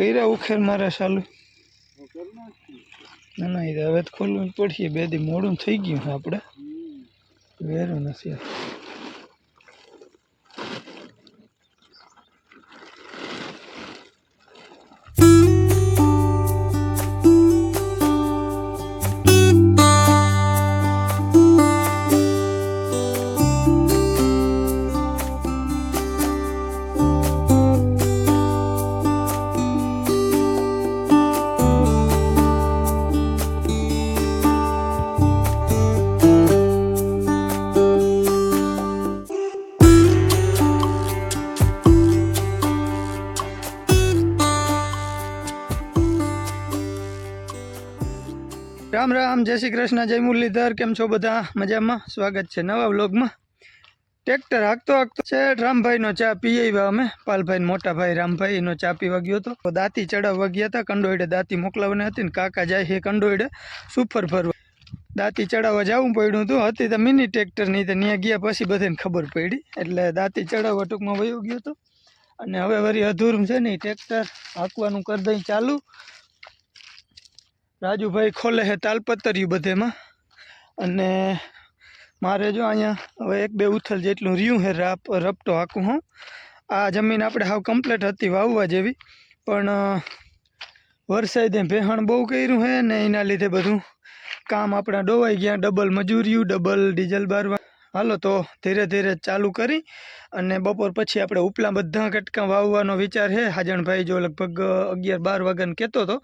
કર્યા ઉખેર મારા ચાલુ ના ના એ હવે તો ખોલવું પડશે. બે દી મોડું થઈ ગયું આપણે વેરું નથી. રામ રામ, જય શ્રી કૃષ્ણ, જય મુરલીધર, કેમ છો બધા? મજામાં? સ્વાગત છે નવા વ્લોગમાં. ટ્રેક્ટર હાંકતો હાંકતો છે રામભાઈનો ચા પી આવ્યા અમે. પાલભાઈ મોટા ભાઈ રામભાઈનો ચા પીવા ગયો હતો. દાંતી ચડાવવા ગયા હતા કંડોઈડે દાંતી મોકલાવવાની હતી ને કાકા જાય છે કંડોઈડે સુફર ફરવા. દાંતી ચડાવવા જવું પડ્યું હતું. હતી તો મિની ટ્રેક્ટરની તો ત્યાં ગયા પછી બધાને ખબર પડી. એટલે દાંતી ચડાવવા ટૂંકમાં વયો ગયો હતો. અને હવે વળી અધૂરું છે ને ટ્રેક્ટર હાંકવાનું કરી દઈ ચાલુ. રાજુભાઈ ખોલે છે તાલપતર્યું બધેમાં. અને મારે જો અહીંયા હવે એક બે ઉથલ જેટલું રહ્યું છે રાપ, રપટો હાકું હું. આ જમીન આપણે હાવ કમ્પ્લીટ હતી વાવવા જેવી. પણ વરસાદે ભેહણ બહુ કર્યું છે ને એના લીધે બધું કામ આપણા ડોવાઈ ગયા, ડબલ મજૂરીયું, ડબલ ડીઝલ બારવા હાલો તો ધીરે ધીરે ચાલુ કરી અને બપોર પછી આપણે ઉપલા બધા કટકા વાવવાનો વિચાર છે. હાજણભાઈ જો લગભગ અગિયાર બાર વાગ્યાને કહેતો હતો,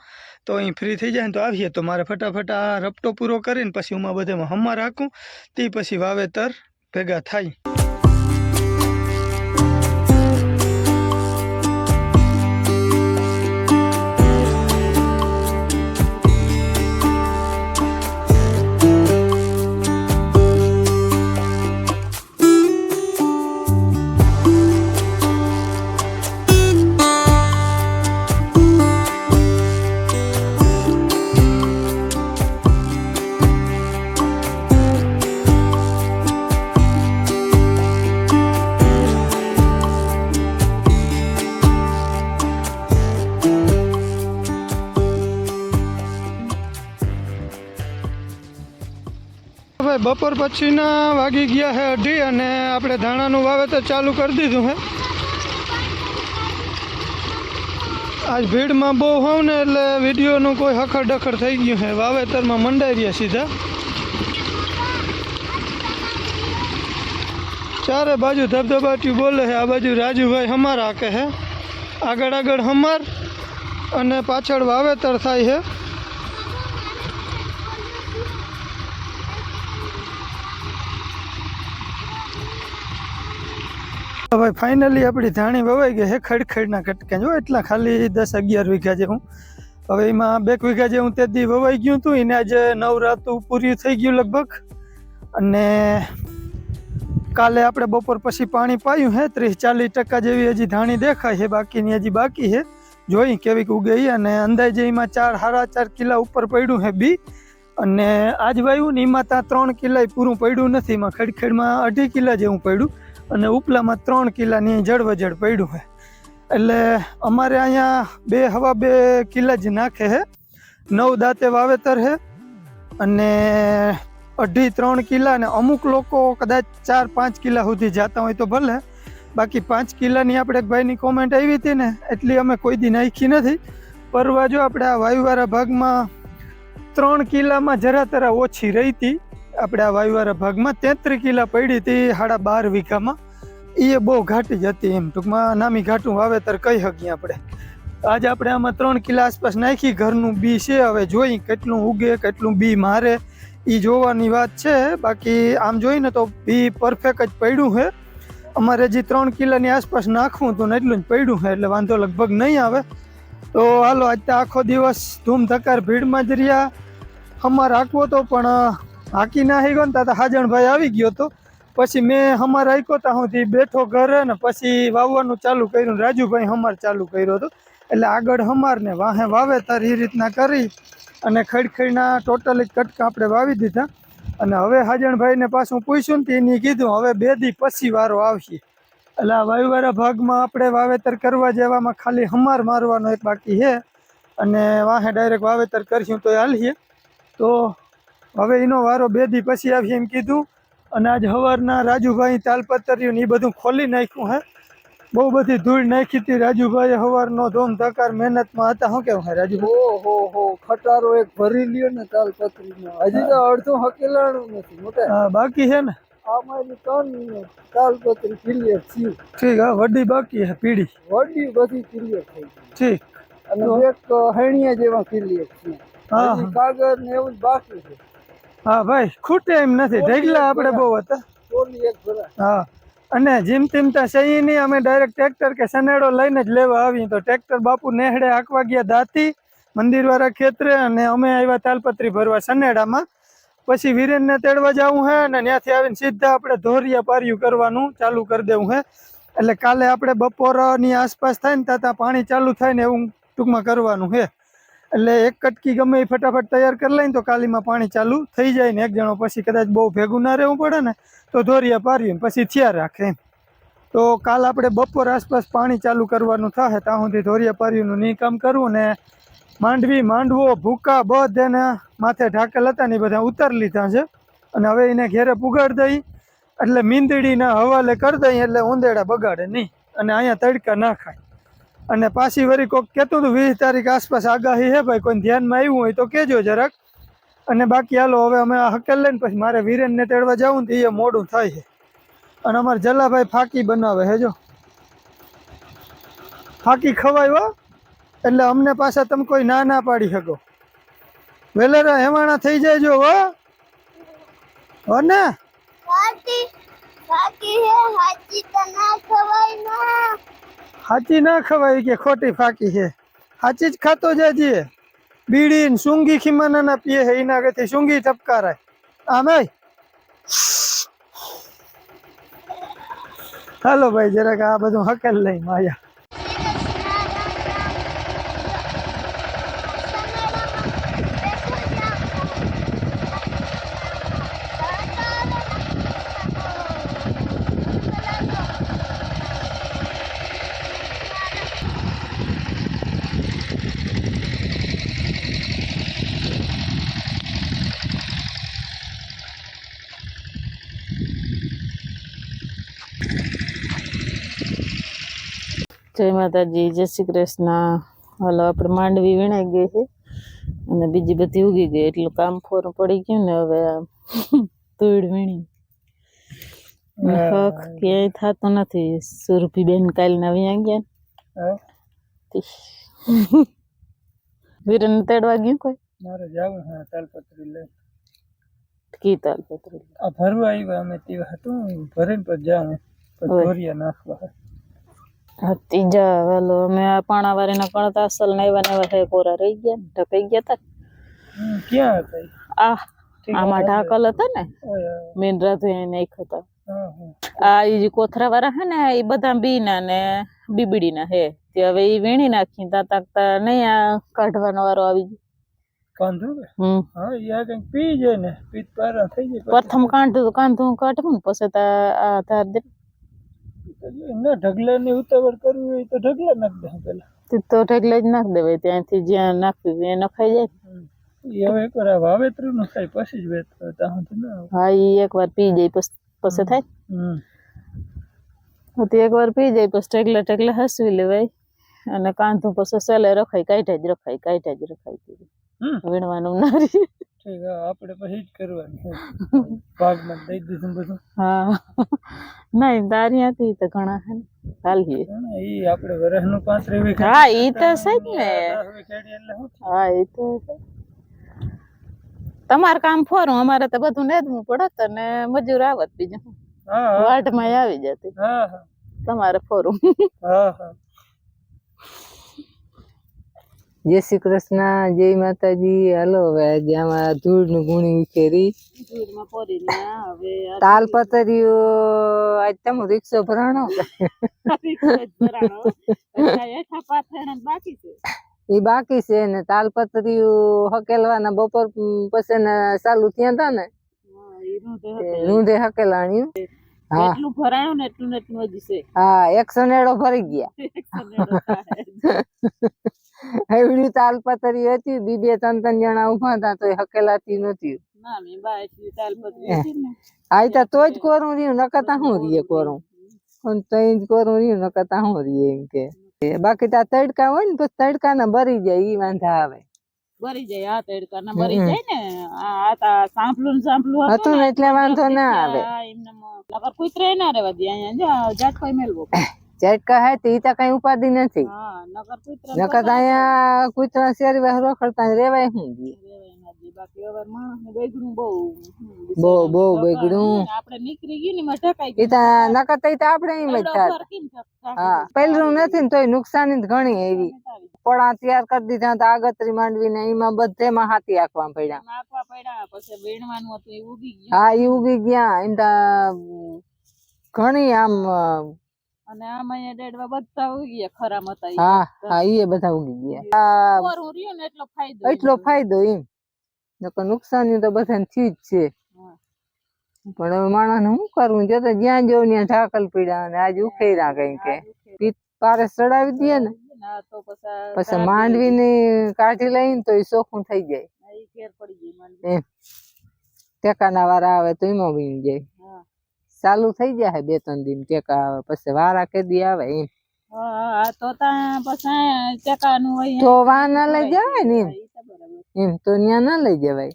તો અહીં ફ્રી થઈ જાય ને તો આવીએ. તો મારે ફટાફટ આ રપટો પૂરો કરીને પછી હું બધામાં હમા રાખું. તે પછી વાવેતર ભેગા થાય. બપોર પછીના વાગી ગયા છે અઢી અને આપણે ધાણાનું વાવેતર ચાલુ કરી દીધું હે. આજ ભીડમાં બહુ હોવ ને એટલે વિડીયોનું કોઈ હખડ ડખડ થઈ ગયું છે વાવેતરમાં મંડાઈ રહ્યા સીધા. ચારે બાજુ ધબધબાટ્યું બોલે છે આ બાજુ રાજુભાઈ હમાર હાકે છે આગળ આગળ હમાર અને પાછળ વાવેતર થાય છે હવે ફાઇનલી આપણી ધાણી વવાઈ ગઈ છે ખડખડના કટકે. જો એટલા ખાલી દસ અગિયાર વીઘા જેવું. હવે એમાં બે વીઘા જેવું તે દી વવાઈ ગયું હતું. એને આજે નવરાતું પૂર્યું થઈ ગયું લગભગ. અને કાલે આપણે બપોર પછી પાણી પાયું છે. ત્રીસ ચાલીસ ટકા જેવી હજી ધાણી દેખાય છે. બાકીની હજી બાકી છે. જોઈ કેવીક ઉગે અને અંદાજે એમાં ચાર સાડા ચાર કિલા ઉપર પડ્યું છે બી. અને આજ વાયું ને એમાં ત્યાં ત્રણ કિલા પૂરું પડ્યું નથી. એમાં ખડખેડમાં અઢી કિલા જેવું પડ્યું. અને ઉપલામાં ત્રણ કિલ્લાની જડવજડ પડ્યું છે. એટલે અમારે અહીંયા બે હવા બે કિલ્લા જ નાખે છે. નવ દાંતે વાવેતર છે અને અઢી ત્રણ કિલ્લા અને અમુક લોકો કદાચ ચાર પાંચ કિલ્લા સુધી જતા હોય તો ભલે. બાકી પાંચ કિલ્લાની આપણે એક ભાઈની કોમેન્ટ આવી હતી ને, એટલી અમે કોઈ દી નાખી નથી. પરવા જો આપણે આ વાયુવાળા ભાગમાં ત્રણ કિલ્લામાં જરા તરા ઓછી રહી હતી. આપણે આ વાયુવાળા ભાગમાં તેત્રી કિલા પડી હતી સાડા બાર વીઘામાં. એ બહુ ઘાટી જ હતી એમ. ટૂંકમાં નામી ઘાટું વાવેતર કહી શકીએ આપણે. આજે આપણે આમાં ત્રણ કિલા આસપાસ નાખી, ઘરનું બી છે, હવે જોઈ કેટલું ઉગે, કેટલું બી મારે. એ જોવાની વાત છે. બાકી આમ જોઈને તો બી પરફેક્ટ જ પડ્યું છે. અમારે હજી ત્રણ કિલાની આસપાસ નાખવું હતું ને એટલું જ પડ્યું છે, એટલે વાંધો લગભગ નહીં આવે. તો હાલો, આજ આખો દિવસ ધૂમ ધકાર ભીડમાં જ રહ્યા. અમારે રાખવો તો પણ હાકી ના આવી ગયો તો હાજણભાઈ આવી ગયો તો. પછી મેં હમાર ત્યાં સુધી બેઠો ઘરે ને પછી વાવવાનું ચાલુ કર્યું રાજુભાઈ હમાર ચાલુ કર્યો હતો એટલે આગળ હમારને વાહે વાવેતર એ રીતના કરી અને ખડખડીના ટોટલી કટકા આપણે વાવી દીધા. અને હવે હાજણભાઈને પાછું પૂછ્યું ને તો એની કીધું, હવે બે દી પછી વારો આવશે. એટલે આ વાયુવાળા ભાગમાં આપણે વાવેતર કરવા જેવામાં ખાલી હમાર મારવાનો એક બાકી છે. અને વાહે ડાયરેક્ટ વાવેતર કરશું તો હાલીએ. તો હવે એનો વારો બે દી પછી આવી એમ કીધું. અને આજ હવારના રાજુભાઈ તાલપતર્યું એ બધું ખોલી નાખ્યું હે. બહુ બધી ધૂળ નાખી હતી રાજુભાઈ હવારનો ધોમ ધકાર મહેનતમાં હતા. શું કેવું હે રાજુ હો હો ખટારો એક ભરી લ્યો ને તાલપત્રીનો. હજી તો અડધું હકેલાણું નથી મોટા હા, બાકી છે ને? આ મારી ત્રણ તાલપત્રી ક્લિયર થયું. ઠીક હા વડી બાકી હે પીડી વડી બધી ક્લિયર થઈ ઠીક. અને એક હૈણીયા જેવા ક્લિયર થયું હા કાગળ ને એવું બાકી છે. હા ભાઈ ખૂટે એમ નથી. ઢગલા આપણે બહુ હતા. હા અને જેમ તેમ ત્યાં સહી નહીં અમે ડાયરેક્ટ ટ્રેક્ટર કે સનેડો લઈને જ લેવા આવીએ. તો ટ્રેક્ટર બાપુ નેહડે આંકવા ગયા દાતી મંદિરવાળા ખેતરે અને અમે આવ્યા તાલપત્રી ભરવા સનેડામાં પછી વીરેનને તેડવા જવું હે અને ત્યાંથી આવીને સીધા આપણે ધોરિયા પાર્યું કરવાનું ચાલુ કરી દેવું હે. એટલે કાલે આપણે બપોરની આસપાસ થાય ને ત્યાં પાણી ચાલુ થાય ને એવું ટૂંકમાં કરવાનું હે. એટલે એક કટકી ગમે એ ફટાફટ તૈયાર કરી લઈને તો કાલીમાં પાણી ચાલુ થઈ જાય ને એક જણો પછી કદાચ બહુ ભેગું ના રહેવું પડે ને તો ધોરિયા પારીએ પછી થયા રાખે એમ. તો કાલ આપણે બપોર આસપાસ પાણી ચાલુ કરવાનું થાય ત્યાં સુધી ધોરિયા પારીનું નિકામ કરવું ને માંડવી, માંડવો, ભૂકા બધ એને માથે ઢાકેલ હતા ને બધા ઉતારી લીધા છે. અને હવે એને ઘેરે પુગાડ દઈ, એટલે મીંદડીના હવાલે કરી દઈ એટલે ઉંદેડા બગાડે નહીં. અને અહીંયા તડકા ના ખાય. અને પાછી વળી કોક કહેતું હતું, વીસ તારીખ આસપાસ આગાહી હે ભાઈ કોઈ ધ્યાનમાં આવ્યું હોય તો કહેજો જરાક. અને બાકી હાલો, હવે અમે હકેલ લઈને પછી મારે વીરેનને તેડવા જવું ને એ મોડું થાય છે. અને અમારે જલાભાઈ ફાકી બનાવે હે જો ફાકી ખવાય હો, એટલે અમને પાછા તમે કોઈ ના ના પાડી શકો. વેલેરા હેવાણા થઈ જાય હો. હો ને? ખવાય હાચી ના ખવાય કે ખોટી ફાકી છે. હાચી જ ખાતો જાજે બીડી ને સૂંગી ખીમાના પીએ હે, એના આગળથી સૂંગી ટપકારાય. આમે હાલો ભાઈ, જરાક આ બધું હકેલ લઈ માયા જય માતાજી જય શ્રી કૃષ્ણ. હાલો આપણે માંડવી વીણાઈ ગઈ છે અને બીજી બધી ઉગી ગઈ. એટલું કામ ફોરું પડી ગયું ને હવે તુડ વીણી. હક ક્યાંય થતો નથી. સુરભી બેન કાલ નવી ગયા વીરન તેડવા ગયું કોઈ? મારે જાવું હા તાલપત્રી લઈ. કી તાલપત્રી? આ ભરવા આવ્યા અમે તે હતું ભરીને પર જાઉં. ધોરિયા નાખવા. હતી જા વાલો અમે આ પાણા વારીના કણતા અસલ ને એવા ને એવા કોરા રહી ગયા ને ઢકાઈ ગયા તા. ક્યાં હતા આ આમાં ઢાકલ હતા ને મેન રાધુ નાખ્યો હતા. આ એ જે કોથરા વાળા હે ને એ બધા બીના ને બીબડીના હે. તે હવે એ વીણી નાખી તા તાકતા નહીં આ કાઢવાનો વારો આવી ગયો. કાંધું હમ. હા ઈ આ પી જાય ને પીત પારા થઈ જાય પ્રથમ કાંઠું કાંધું કાઢવું ને પછી તા આ ધાર દે. તો જો ના ઢગલા ની ઉતાવળ કરવી હોય તો ઢગલા નાખ દે પેલા. તે તો ઢગલે જ નાખ દેવાય ત્યાંથી જ્યાં નાખવી એ નખાઈ જાય. એ હવે એકવાર આ વાવેતરનું થાય પછી જ વેત ત્યાં ના હા એ એકવાર પી જાય પછી થાય. હમ. તો એકવાર પી જાય પછી ઢગલા ઢગલા હસવી લેવાય. અને કાંધું પછી સેલે રખાય કાઢ્યા જ રખાય કાઢ્યા જ રખાય. વીણવાનું ના રહે. ઠીક હા આપણે પછી જ કરવાનું ભાગમાં દઈ દીધું બધું. હા. નહીં તારિયાથી તો ઘણા હે ને. આપણે વરસનું હા તો છે જ ને? હા એ તો છે. તમારે કામ ફોરું અમારે તો બધું નેદવું પડત અને મજૂર આવત બીજું. વાટમાં આવી જતી. તમારે ફોરું. હા હા. જય શ્રી કૃષ્ણ જય માતાજી. હાલો હવે આજે આમાં ધૂળનું ગુણી ઉકેરી તાલપતરીઓ આજ તમે રિક્ષો ભરાણો? એ બાકી છે ને તાલપતરીઓ હકેલવાના બપોર પછી ને ચાલુ થયા હતા ને રૂંધે હકેલાણ્યું હા. જેટલું ભરાયું ને એટલું ને એટલું હજી છે. હા એક સનેડો ભરી ગયા. એવડી તાલપતરી હતી બી બે ત્રણ ત્રણ જણા ઊભા હતા તો હકેલાતી નહોતી. આઈ તો તો જ કોરું રહ્યું નકતા હું રીએ કોરું? પણ તઈ જ કોરું રહ્યું નકતા હું રીએ એમ કે. બાકી તા તડકા હોય ને તો તડકા ના ભરી જાય ઈ વાંધા આવે. ભરી જાય આ તડકા ના ભરી જાય ને. આ આ તા સાંભળું સાંભળું હતું ને એટલે વાંધો ના આવે. નગર કુતરે ના રેવા દે અહીંયા જાત કોઈ મેલવો ઝટકા હે તો તો કઈ ઉપાધિ નથી. હા નકર અહીંયા કૂતરા શેરી વહેરો રોકડતા રેવાય હું બહુ બહુ બહુ બગડ્યું આપણે નીકળી ગયું ને એમાં ઢકાઈ ઈ નકર તો તો આપણે એમ જ એવડો થાત ફરક કેમ થાત? હા પહેલું નથી ને તોય નુકસાની જ ઘણી એવી. પડા તૈયાર કરી દીધા તો આગતરી માંડવી ને એમાં બધેમાં હાથી આંકવા પડ્યા. નાખવા પછી વીણવાનું હતું એ ઉગી ગયું. હા ઈ ઉગી ગયા. એમ ઘણી આમ અને આમાં ડેડવા બધા ઉગી ગયા ખરામ હતા હા હા એ બધા ઉગી ગયા. આ કોરું ને એટલો ફાયદો એટલો ફાયદો એમ. નકર નુકસાની તો બધાને થયું જ છે. પણ હવે માણસને શું કરવું જો તો જ્યાં જોઉં ત્યાં ઢાકલ પીડા અને આજ ઉખેરા કઈ કે પારે ચડાવી દે ને. પછી માંડવી ને કાઢી લઈને તો એ ચોખ્ખું થઈ જાય. ટેકાના વાળા આવે તો એમાં બી જાય. ચાલુ થઈ જાય બે ત્રણ દિન. ટેકા આવે પછી વારા કેદી આવે એમ. તો વાહ ના લઈ જવાય ને એમ? તો ત્યાં ના લઈ જવાય.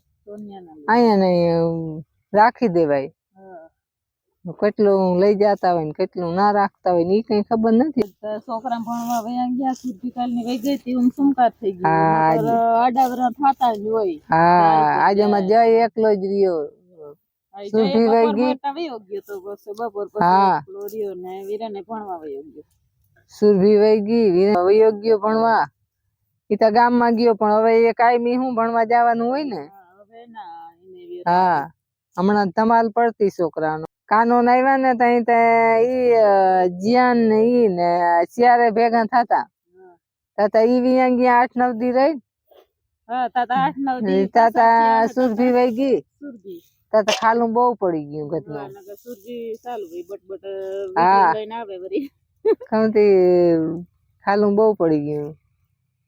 અહીંયા નહીં રાખી દેવાય. કેટલું લઈ જતા હોય ને કેટલું ના રાખતા હોય ને એ કઈ ખબર નથી. છોકરા ભણવા વયા ગયા સુરભિકાલની વહી ગઈ હતી હું સુમકાર થઈ ગઈ આડાવરા થતા જ હોય. હા આજે માં જય એકલો જ રહ્યો. સુરભી વહી ગઈ? હા. સુરભી વહી ગઈ વીરા વયો ગયો. ભણવા. એ તો ગામમાં ગયો પણ હવે એ કાયમી હું ભણવા જવાનું હોય ને? હા, હમણાં ધમાલ પડતી છોકરાનો. કાનૂન આવ્યા ને ત્યાં તે ઈ જીયાન ને ઈ ને ચારે ભેગા થતા. તાતા ઈ વી ગયા આઠ નવ દી રહી. હા તાતા આઠ નવ દી તાતા સુરભી વહી ગઈ સુરભી તાતા ખાલું બહુ પડી ગયું ચાલુ. લઈને આવે વળી ખમતી ખાલું બહુ પડી ગયું.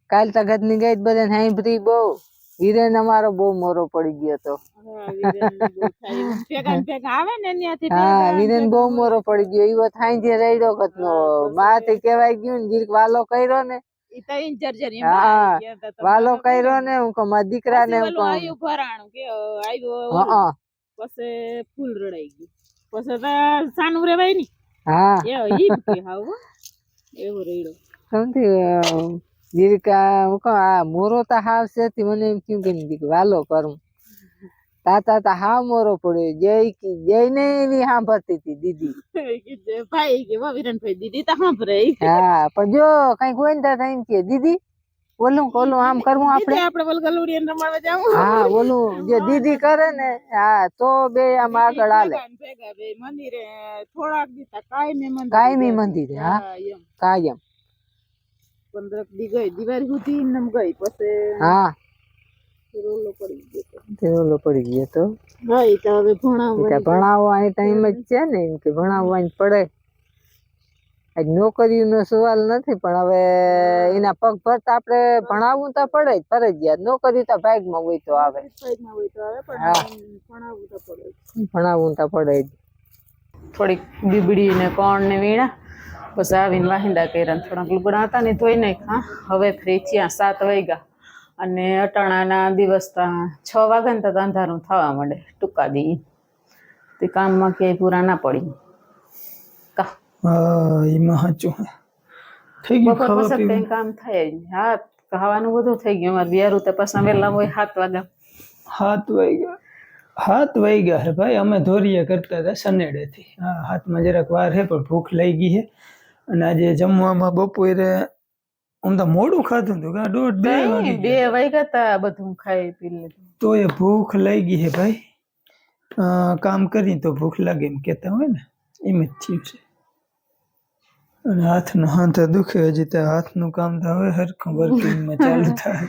કાલ તો ની ગઈ બધા સાંભળી બહુ. હિરેન અમારો બહુ મોરો પડી ગયો તો હા, વીરાને બહુ મોરો પડી ગયો. એવો થાય જે રેડો કતનો માથી કહેવાય ગયું ને જીરક વાલો કર્યો ને. તો તા તો વાલો કર્યો ને. હું કહું મારા દીકરા ને હું કહું. ભરાણું કે પછી ફૂલ રડાઈ ગયું. પછી તો સાનું રેવાયની હા. એ હાવ એવો રેડો સમથી જીરીક આ હું કહું આ મોરો તો હાવ છે મને એમ કેમ કે વાલો કરું. તાતા તા હાવ મોરો પડ્યો. જય કી જય ને એવી સાંભળતી હતી દીદી. ભાઈ કે વા વિરનભાઈ દીદી તો સાંભળે. હા પણ જો કંઈક હોય ને એમ કે દીદી ઓલું બોલું ઓલું આમ કરવું આપણે? આપણે ઓલ રમાડવા જાવું. હા ઓલું જે દીદી કરે ને હા તો બે આમ આગળ હાલે. મંદિરે થોડાક દીતા કાયમી મંદિર કાયમી મંદિરે હા. એમ. કાયમ. પંદરક દી ગઈ દિવાળી સુધી નમ ગઈ પછી હા. રોલો પડી ગયો. પડી ગયો તો. હા ઈ તો હવે ટાઈમ જ છે ને એમ કે ભણાવવાની પડે. નોકરીનો સવાલ નથી પણ હવે એના પગ ભરતા આપણે ભણાવવું તો પડે જ ફરજિયાત. નોકરી તો ભાગમાં હોય તો આવે. તો. ભણાવવું તો પડે તો જ. થોડીક બીબડી ને કોણ ને વીણા પછી આવીને વાહિંદા કર્યા થોડાક લુગડા હતા ને ધોઈ નાખ્યા. હવે ફ્રી થયા સાત વાગ્યા. અને અટાણાના દિવસ તા છ વાગ્યા ને તો અંધારું થવા માંડે ટૂંકા દી. તે કામમાં ક્યાંય પૂરા ના પડી. હા એમાં સાચું થઈ ગયું બપોર ખાવા પછી પીવા કઈ કામ થાય જ નહીં. હા ખાવાનું બધું થઈ ગયું. અમારે બિયારું તો પાછા વહેલા હોય સાત વાગ્યા હાથ વાગ્યા. હાથ વાગ્યા હે ભાઈ. અમે ધોરિયા કરતા હતા સનેડેથી હા હાથમાં જરાક વાર હે પણ ભૂખ લઈ ગઈ હે. અને આજે જમવામાં બપોરે આમ તો મોડું ખાધું હતું કે દોઢ બે વાગી બે વાગ્યા તા બધું ખાઈ પી લીધું. તો એ ભૂખ લઈ ગઈ હે ભાઈ. અ, કામ કરી તો ભૂખ લાગે એમ કહેતા હોય ને. એમ જ થયું છે. અને હાથનો હાથ દુખે હજી તો હાથનું કામ તો હવે હરખું વર્કિંગમાં ચાલુ થાય.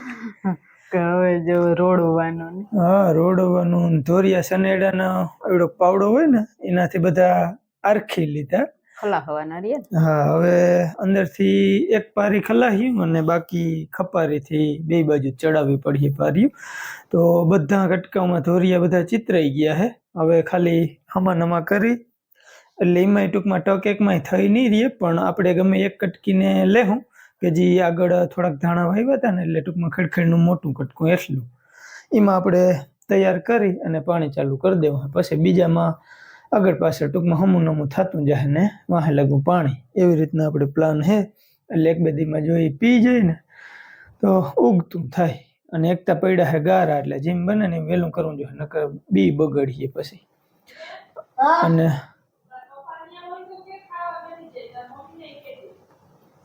કે હવે જો રોડવાનો હા રોડવાનું ધોરિયા સનેડાનો એવડો પાવડો હોય ને એનાથી બધા આરખી લીધા. હા હવે અંદરથી એક પારી ખલાહ્યું અને બાકી ખપારીથી બે બાજુ ચડાવવી પડી પાર્યું તો બધા કટકામાં ધોરિયા બધા ચિતરાઈ ગયા હે. હવે ખાલી હમા નમા કરી એટલે એમાંય ટૂંકમાં ટક એકમાંય થઈ નહીં રહીએ પણ આપણે ગમે એક કટકીને લેવું કે જે આગળ થોડાક ધાણા વાવ્યા હતા ને એટલે ટૂંકમાં ખડખડનું મોટું કટકું એટલું. એમાં આપણે તૈયાર કરી અને પાણી ચાલુ કરી દેવું પછી બીજામાં આગળ પાછળ ટૂંકમાં હમું નમું થતું જાય ને વાહે લગું પાણી. એવી રીતના આપણે પ્લાન હે. એટલે એક બે દીમાં જો એ પી જાય ને, તો ઉગતું થાય. અને એકતા પડ્યા હે ગારા, એટલે જેમ બને ને એમ વહેલું કરવું જોઈએ. નકર બી બગડીએ પછી. અને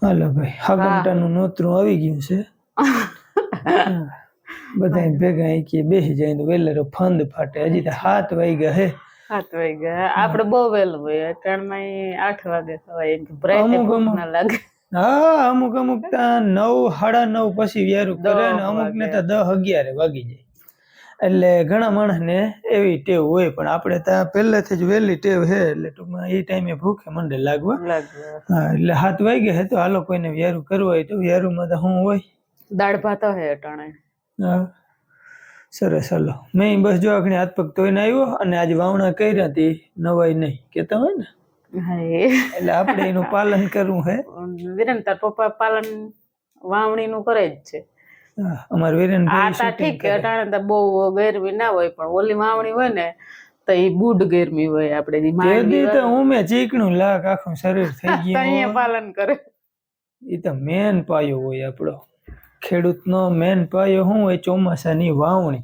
હાલો ભાઈ હાગમટાનું નોતરું આવી ગયું છે. બધા ભેગા કે બેસી જાય તો વેલરો ફંદ ફાટે. હજી તો હાથ વાગ્યા હે. સાત વાગ્યા આપડે બહુ વહેલું હોય. ત્રણમાં આઠ વાગે ખવાય અમુક અમુક. ના લાગે. હા અમુક અમુક ત્યાં નવ સાડા નવ પછી વ્યારું કરે ને અમુક ને તો દસ અગિયારે વાગી જાય. એટલે ઘણા માણસને એવી ટેવ હોય પણ આપણે ત્યાં પહેલેથી જ વહેલી ટેવ છે એટલે ટૂંકમાં એ ટાઈમે ભૂખે મંડે લાગવા. હા એટલે હાથ વાગ્યા છે તો હાલો કોઈને વ્યારું કરવું હોય તો વ્યારુમાં તો શું હોય. દાળ ભાત હે અટાણે. હા સરસ હાલો. મેં બસ જો આખણી હાથ પગ ધોઈને આવ્યો અને આજે વાવણા કર્યા હતી નવાઈ નહીં. કેતા હોય ને? એટલે આપણે એનું પાલન કરવું હે. વિરેન તાર પપ્પા પાલન વાવણીનું કરે જ છે. હા, અમાર વેરેન આ તા ઠીક અટાણે તો બહુ ગરમી ના હોય પણ ઓલી વાવણી હોય ને તો એ બુડ ગરમી હોય આપણે જે માંડવી તો હું મેં ચીકણું લાખ આખું શરીર થઈ ગયું અહીંયા પાલન કરે. એ તો મેન પાયો હોય આપણો ખેડૂતનો મેન પાયો શું હોય? ચોમાસાની વાવણી.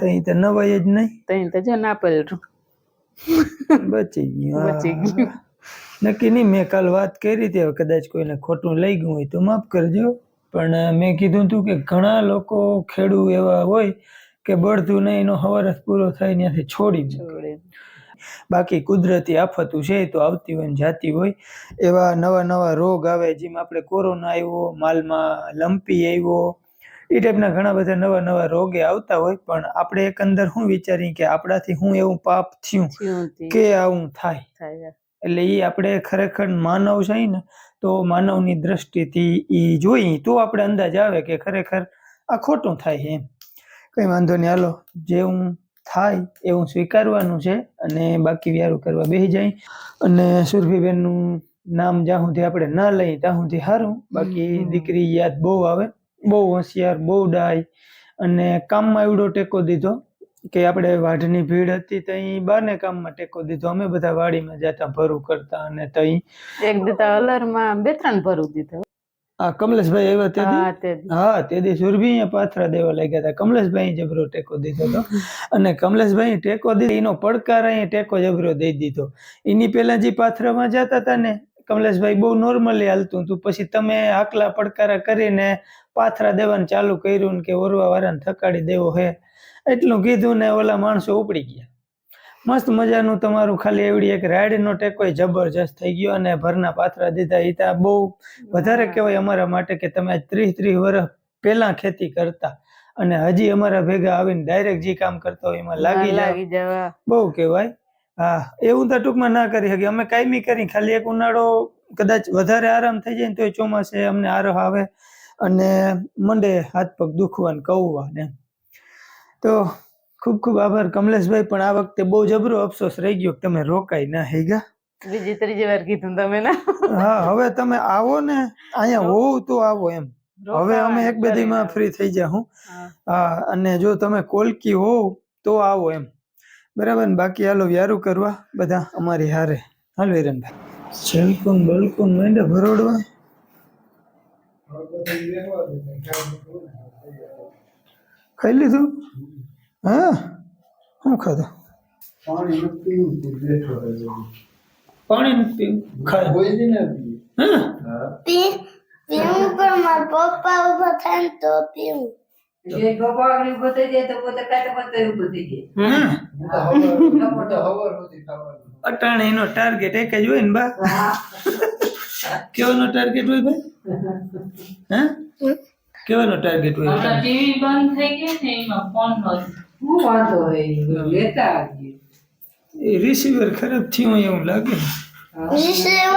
તો એ તો નવાય જ નહીં. તઈ તો જો ના પલટું બચી ગયું બચી ગયું. નક્કી નહીં મેં કાલ વાત કરી હતી કદાચ કોઈને ખોટું લઈ ગયું હોય તો માફ કરજો. પણ મેં કીધું હતું કે ઘણા લોકો ખેડૂ એવા હોય કે બળતું નહીં એનો હવારસ પૂરો થાય ત્યાંથી છોડી છોડે. બાકી કુદરતી આફતો છે તો આવતી હોય ને જાતી હોય. એવા નવા નવા રોગ આવે જેમ આપણે કોરોના આવ્યો માલમાં લંપી આવ્યો એ ટાઈપના ઘણા બધા નવા નવા રોગે આવતા હોય. પણ આપણે એકંદર શું વિચારીએ કે આપણાથી હું એવું પાપ થયું કે આવું થાય? થાય. એટલે એ આપણે ખરેખર માનવ છે ને તો માનવની દ્રષ્ટિથી એ જોઈ તો આપણે અંદાજ આવે કે ખરેખર આ ખોટું થાય છે એમ. કંઈ વાંધો નહીં હાલો. જેવું થાય એવું સ્વીકારવાનું છે અને બાકી વ્યારું કરવા બેસી જાય. અને સુરભીબેનનું નામ જ્યાં સુધી આપણે ના લઈએ ત્યાં સુધી સારું બાકી દીકરી યાદ બહુ આવે. બહુ હોશિયાર બહુ ડાય. અને કામમાં એવડો ટેકો દીધો. કે આપણે વાઢની ભીડ હતી તો અહીં બારને કામમાં ટેકો દીધો. અમે બધા વાડીમાં જતા ભરું કરતા અને તઈ એક દીતા અલરમાં બે ત્રણ ભરું દીધું. આ કમલેશભાઈ આવ્યા તે દી. હા તે દી. સુરભી અહીંયા પાથરા દેવા લાગ્યા હતા. કમલેશભાઈ જબરો ટેકો દીધો હતો. અને કમલેશભાઈ ટેકો દીધો. એનો પડકાર અહીંયા ટેકો જબરો દઈ દીધો. એની પહેલા જે પાથરામાં જતા હતા ને કમલેશભાઈ બહુ નોર્મલી હાલતું હતું. પછી તમે આકલા પડકારા કરીને પાથરા દેવાનું ચાલુ કર્યું કે ઓરવા વાળાને થકાડી દેવો હે. એટલું કીધું ને ઓલા માણસો ઉપડી ગયા. મસ્ત મજાનું તમારું ખાલી એવડી એક રાઈડનો ટેકો જબરજસ્ત થઈ ગયો અને ભરના પાથરા દીધા. એ તો બહુ વધારે કહેવાય અમારા માટે કે તમે ત્રીસ ત્રીસ વર્ષ પહેલા ખેતી કરતા અને હજી અમારા ભેગા આવીને ડાયરેક્ટ જે કામ કરતા હોય એમાં લાગી જવા બહુ કહેવાય. હા એવું તો ટૂંકમાં ના કરી શકીએ. અમે કાયમી કરી ખાલી એક ઉનાળો કદાચ વધારે આરામ થઈ જાય ને તોય ચોમાસે અમને આરોહ આવે અને મંડે હાથ પગ દુખવા ને કવવા ને. તો ખૂબ ખૂબ આભાર. કમલેશભાઈ પણ આ વખતે બહુ જબરો અફસોસ રહી ગયો કે તમે રોકાઈ ના હઈ ગયા બીજી ત્રીજી વાર કીધું તમે ના. હા હવે તમે આવો ને. અહીંયા હોવ તો આવો એમ. હવે અમે એક બે દીમાં ફ્રી થઈ જા હું. હા. હા અને જો તમે કોલકી હોવ તો આવો એમ. બરાબર ને? બાકી હાલો વ્યારું કરવા બધા અમારી હારે. હાલ વિરેનભાઈ છેલકુન બલકુન મેંડે ભરોડવા. ખાઈ લીધું? હા? શું ખાધું? પાણી નથી પીવું ખાય ને. હા. પીવું પણ મારા પપ્પા ઊભા થાય ને તો પીવું. અટાણે એનો ટાર્ગેટ એક જ હોય ને બા? કેવાનો ટાર્ગેટ હોય ભાઈ હા? કેવાનો ટાર્ગેટ હોય? અટાણે? ટીવી બંધ થઈ ગઈ ને એમાં ફોન નો હું વાંધો હોય? લેતા આવજે. એ રિસીવર ખરાબ થયું એવું લાગે રિસીવર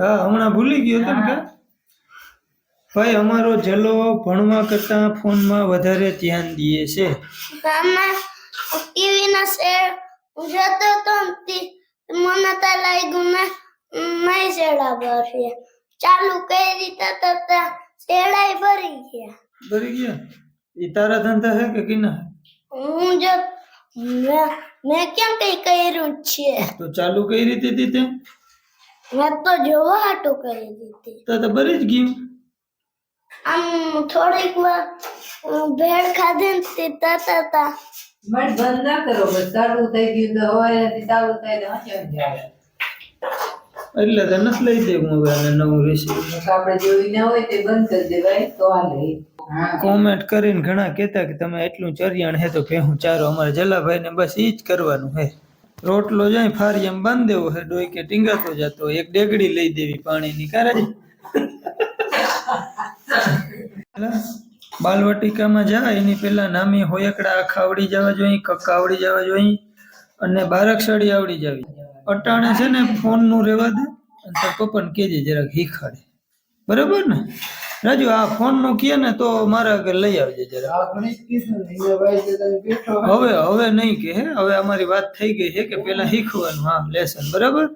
હા. હમણાં ભૂલી ગયો હતો કે? ભાઈ અમારો જલો ભણવા કરતા ફોનમાં વધારે ધ્યાન દે છે. ટીવી ના શેડ જતો તો મને તો લાગ્યું ને નહીં શેડા ભરીએ ચાલુ કઈ રીતે તો ત્યાં શેડાય ભરી ગયા. ભરી ગયા? એ તારા ધંધા હે કે કિના હું જો મેં મેં કેમ કઈ કર્યું જ છે? તો ચાલુ કઈ રીતે હતી તે? મેં તો જોવા હાટું કરી દીધી. તો તો ભરી જ ગયું. આમ થોડીક વાર ભેળ ખાધી ને તે તાતા તા. મત બંધ ના કરો બસ ચાલુ થઈ ગયું તો હવારેથી ચાલુ થાય ને હશે જાય. એટલે તો નથી લઈ દે મોબાઈલ આને નવું આપણે જોઈ ના હોય તે બંધ કરી દેવાય તો આ લઈ. કોમેન્ટ કરીને ઘણા કહેતા કે તમે એટલું ચરિયાણ હે તો ભેહું ચારો. અમારે જલાભાઈ ને બસ ઈ જ કરવાનું હે. રોટલો જાય ફારી એમ બાંધ દેવો હે. ડોઈ કે ટીંગાતો જતો એક ડેગડી લઈ દેવી પાણીની. કારાજી બાલવટિકામાં જાય એની પેલા નામી હોયકડા આખા આવડી જવા જોઈએ કક્કા આવડી જવા જોઈએ અને બારકસળી આવડી જવી. અટાણે છે ને ફોનનું રેવા દે અને તાર પપ્પાને કહેજે જરાક શીખવાડે બરાબર ને? રાજુ આ ફોનનું કહે ને તો મારા આગળ લઈ આવજે જરા હવે હવે નહીં કે હવે અમારી વાત થઈ ગઈ છે કે પેલા શીખવાનું હા લેસન બરાબર?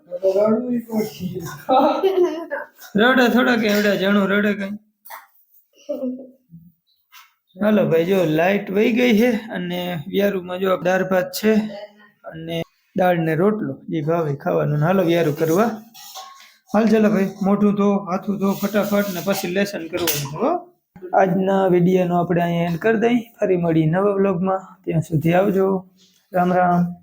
રડે થોડા કે એવડા જાણું રડે કઈ. હાલો ભાઈ જો લાઈટ વહી ગઈ છે અને વ્યારુમાં જો દાળ ભાત છે અને દાળ ને રોટલો જે ભાવે ખાવાનું. હાલો, વ્યારું કરવા. હાલ ચાલો ભાઈ, મોઢું ધો, હાથું ધો, ફટાફટ ને પછી લેસન કરવાનું હો. આજના વિડીયોનો આપણે અહીંયા એન્ડ કરી દઈ. ફરી મળી નવા બ્લોગમાં ત્યાં સુધી આવજો. રામ રામ.